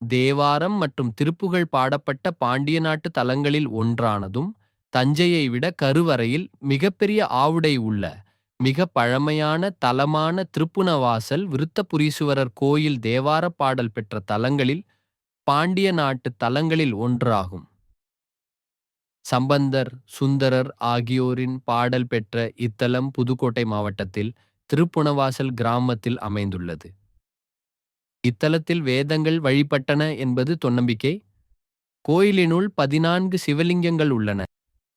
தேவாரம் மற்றும் திருப்புகழ் பாடப்பட்ட பாண்டிய நாட்டு தலங்களில் ஒன்றானதும் தஞ்சையை விட கருவறையில் மிகப்பெரிய ஆவுடை உள்ள மிக பழமையான தலமான திருப்புனவாசல் விருத்தபுரீசுவரர் கோயில் தேவார பாடல் பெற்ற தலங்களில் பாண்டிய நாட்டு தலங்களில் ஒன்றாகும். சம்பந்தர் சுந்தரர் ஆகியோரின் பாடல் பெற்ற இத்தலம் புதுக்கோட்டை மாவட்டத்தில் திருப்புணவாசல் கிராமத்தில் அமைந்துள்ளது. இத்தலத்தில் வேதங்கள் வழிபட்டன என்பது தொன்னம்பிக்கை. கோயிலினுள் பதினான்கு சிவலிங்கங்கள் உள்ளன.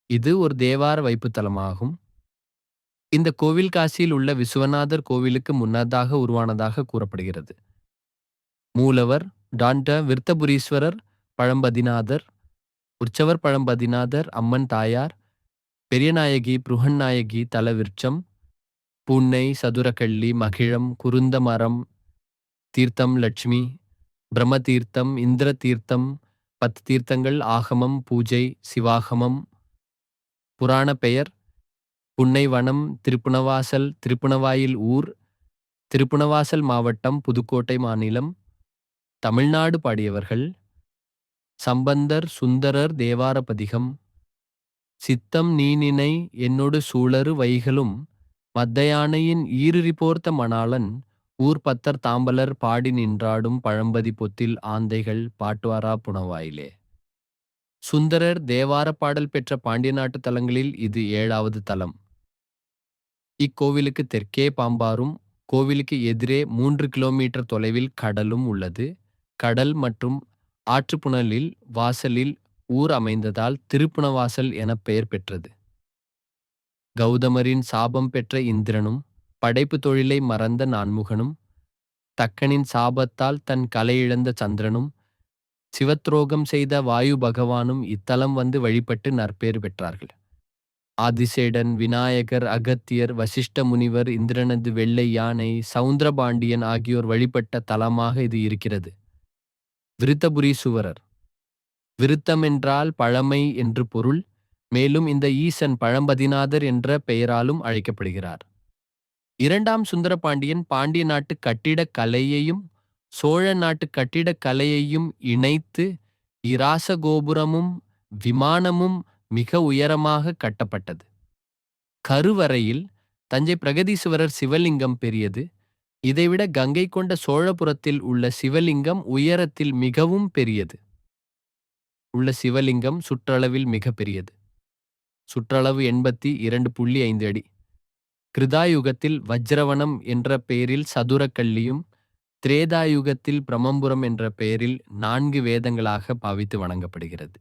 இது ஒரு தேவார வைப்புத்தலமாகும். இந்த கோவில் காசியில் உள்ள விஸ்வநாதர் கோவிலுக்கு முன்னதாக உருவானதாக கூறப்படுகிறது. மூலவர் டாண்ட விருத்தபுரீஸ்வரர் பழம்பதிநாதர் உற்சவர் பழம்பதிநாதர் அம்மன் தாயார் பெரியநாயகி புருகன்நாயகி தலவிருட்சம் பூன்னை சதுரக்கள்ளி மகிழம் குருந்த மரம் தீர்த்தம் லட்சுமி பிரம்ம தீர்த்தம் இந்திர தீர்த்தம் பத்து தீர்த்தங்கள் ஆகமம் பூஜை சிவாகமம் புராண பெயர் புன்னைவனம் திருப்புணவாசல் திருப்புணவாயில் ஊர் திருப்புணவாசல் மாவட்டம் புதுக்கோட்டை மாநிலம் தமிழ்நாடு பாடியவர்கள் சம்பந்தர் சுந்தரர் தேவாரபதிகம் சித்தம் நீனினை என்னொடு சூழறு வைகளும் மத்தையானையின் ஈரிரி போர்த்த மணாளன் ஊர் பத்தர் தாம்பலர் பாடி நின்றாடும் பழம்பதி பொத்தில் ஆந்தைகள் பாட்டுவாரா புனவாயிலே. சுந்தரர் தேவார பாடல் பெற்ற பாண்டிய நாட்டு தலங்களில் இது ஏழாவது தலம். இக்கோவிலுக்கு தெற்கே பாம்பாரும் கோவிலுக்கு எதிரே மூன்று கிலோமீட்டர் தொலைவில் கடலும் உள்ளது. கடல் மற்றும் ஆற்றுப்புணலில் வாசலில் ஊர் அமைந்ததால் திருப்புணவாசல் என பெயர் பெற்றது. கௌதமரின் சாபம் பெற்ற இந்திரனும் படைப்பு தொழிலை மறந்த நான்முகனும் தக்கனின் சாபத்தால் தன் கலை இழந்த சந்திரனும் சிவத்ரோகம் செய்த வாயு பகவானும் இத்தலம் வந்து வழிபட்டு நற்பேறு பெற்றார்கள். ஆதிசேடன் விநாயகர் அகத்தியர் வசிஷ்ட முனிவர் இந்திரனது வெள்ளை யானை சவுந்தரபாண்டியன் ஆகியோர் வழிபட்ட தலமாக இது இருக்கிறது. விருத்தபுரீசுவரர் விருத்தம் என்றால் பழமை என்று பொருள் மேலும் இந்த ஈசன் பழம்பதிநாதர் என்ற பெயராலும் அழைக்கப்படுகிறார். இரண்டாம் சுந்தரபாண்டியன் பாண்டிய நாட்டு கட்டிடக் கலையையும் சோழ நாட்டு கட்டிடக் கலையையும் இணைத்து இராச கோபுரமும் விமானமும் மிக உயரமாக கட்டப்பட்டது. கருவறையில் தஞ்சை பிரகதீஸ்வரர் சிவலிங்கம் பெரியது. இதைவிட கங்கை கொண்ட சோழபுரத்தில் உள்ள சிவலிங்கம் உயரத்தில் மிகவும் பெரியது. உள்ள சிவலிங்கம் சுற்றளவில் மிக பெரியது. சுற்றளவு எண்பத்தி இரண்டு புள்ளி ஐந்து அடி. கிருதாயுகத்தில் வஜ்ரவனம் என்ற பெயரில் சதுரக்கல்லியும் திரேதாயுகத்தில் பிரமம்புரம் என்ற பெயரில் நான்கு வேதங்களாக பாவித்து வணங்கப்படுகிறது.